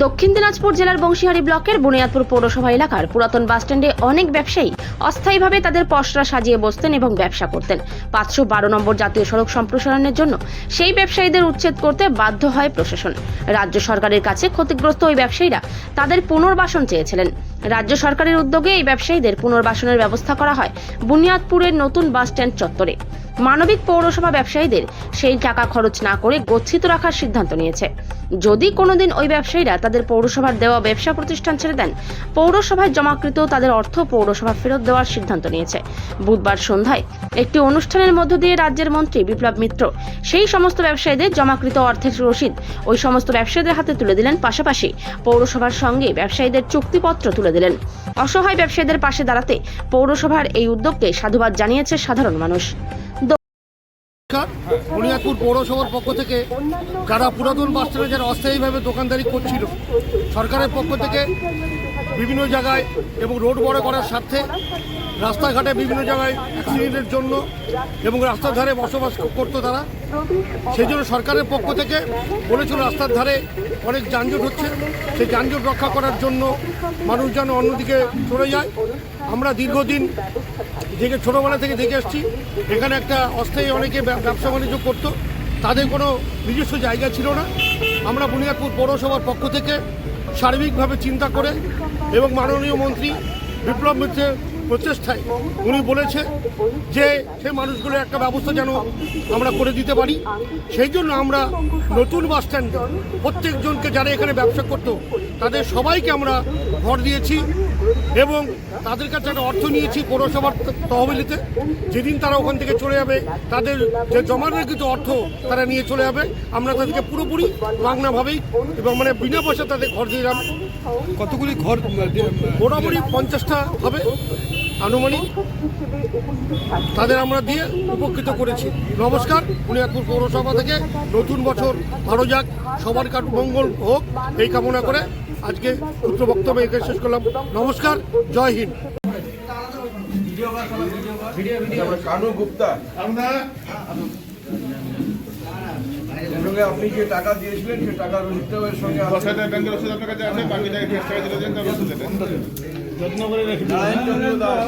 দক্ষিণ দিনাজপুর জেলার বংশীহারি ব্লকের বুনিয়াদপুর পৌরসভা এলাকার পুরাতন বাসস্ট্যান্ডে অনেক ব্যবসায়ী অস্থায়ীভাবে তাদের পসরা সাজিয়ে বসতেন এবং ব্যবসা করতেন। পাঁচশো বারো নম্বর জাতীয় সড়ক সম্প্রসারণের জন্য সেই ব্যবসায়ীদের উচ্ছেদ করতে বাধ্য হয় প্রশাসন। রাজ্য সরকারের কাছে ক্ষতিগ্রস্ত ওই ব্যবসায়ীরা তাদের পুনর্বাসন চেয়েছিলেন। রাজ্য সরকারের উদ্যোগে এই ব্যবসায়ীদের পুনর্বাসনের ব্যবস্থা করা হয় বুনিয়াদপুরের নতুন বাসস্ট্যান্ড চত্বরে। মানবিক পৌরসভা ব্যবসায়ীদের সেই টাকা খরচ না করে গচ্ছিত রাখার সিদ্ধান্ত নিয়েছে। যদি কোনোদিন ওই ব্যবসায়ীরা তাদের পৌরসভার দেওয়া ব্যবসা প্রতিষ্ঠান ছেড়ে দেন, পৌরসভায় জমাকৃত তাদের অর্থ পৌরসভা ফেরত দেওয়ার সিদ্ধান্ত নিয়েছে। বুধবার সন্ধ্যায় একটি অনুষ্ঠানের মধ্য দিয়ে রাজ্যের মন্ত্রী বিপ্লব মিত্র সেই সমস্ত ব্যবসায়ীদের জমাকৃত অর্থের রসিদ ওই সমস্ত ব্যবসায়ীদের হাতে তুলে দিলেন। পাশাপাশি পৌরসভার সঙ্গে ব্যবসায়ীদের চুক্তিপত্র তুলে দিলেন। অসহায় ব্যবসায়ীদের পাশে দাঁড়াতে পৌরসভার এই উদ্যোগকে সাধুবাদ জানিয়েছে সাধারণ মানুষ। বুনিয়াদপুর পৌরসভার পক্ষ থেকে যারা পুরাতন বাস স্ট্যান্ডে যারা অস্থায়ীভাবে দোকানদারি করছিল, সরকারের পক্ষ থেকে বিভিন্ন জায়গায় এবং রোড বড় করার স্বার্থে রাস্তাঘাটে বিভিন্ন জায়গায় অ্যাক্সিডেন্টের জন্য এবং রাস্তার ধারে বসবাস করতো তারা। সেই জন্য সরকারের পক্ষ থেকে বলেছিল রাস্তার ধারে অনেক যানজট হচ্ছে। সেই যানজট রক্ষা করার জন্য মানুষ যেন অন্যদিকে চলে যায়। আমরা দীর্ঘদিন থেকে ছোটোবেলা থেকে দেখে আসছি। এখানে একটা অস্থায়ী অনেকে ব্যবসা বাণিজ্য করতো। তাদের কোনো নিজস্ব জায়গা ছিল না। আমরা বুনিয়াদপুর পৌরসভার পক্ষ থেকে সার্বিকভাবে চিন্তা করে এবং মাননীয় মন্ত্রী বিপ্লব মিত্রের প্রচেষ্টায় উনি বলেছে যে সেই মানুষগুলো একটা ব্যবস্থা যেন আমরা করে দিতে পারি। সেই জন্য আমরা নতুন বাস স্ট্যান্ডে প্রত্যেকজনকে যারা এখানে ব্যবসা করতো, তাদের সবাইকে আমরা ঘর দিয়েছি। এবং তাদের কাছে একটা অর্থ নিয়েছি পৌরসভার তহবিলিতে। যেদিন তারা ওখান থেকে চলে যাবে তাদের যে জমা রেখিত অর্থ তারা নিয়ে চলে যাবে। আমরা তাদেরকে পুরোপুরি বাংলাভাবেই এবং মানে বিনা পয়সা তাদের ঘর দিয়ে দিলাম কতগুলি ঘর মোটামুটি পঞ্চাশটা হবে আনুমানিক। তাদের আমরা দিয়ে উপকৃত করেছি। নমস্কার বুনিয়াদপুর পৌরসভা থেকে নতুন বছর ভালো যাক। সবার কাঠ মঙ্গল হোক এই কামনা করে আজকে ক্ষুদ্র বক্তব্য এখানে শেষ করলাম। নমস্কার, জয় হিন্দ। কানু গুপ্তা সঙ্গে আপনি যে টাকা দিয়েছিলেন সে রসিদটাও এর সঙ্গে ব্যাংকের কাছে টাকা তার ওষুধ দেবেন নারায়ণচন্দ্র দাস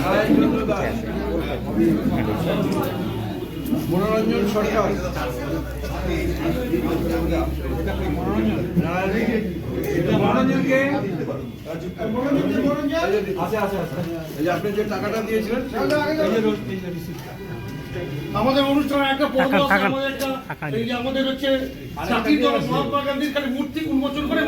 নারায়ণচন্দ্র দাস মনোরঞ্জন সরকার। মনোরঞ্জনকে আপনি যে টাকাটা দিয়েছিলেন আমাদের অনুষ্ঠানে একটা এই যে আমাদের হচ্ছে মহাত্মা গান্ধীর খালি মূর্তি উন্মোচন করে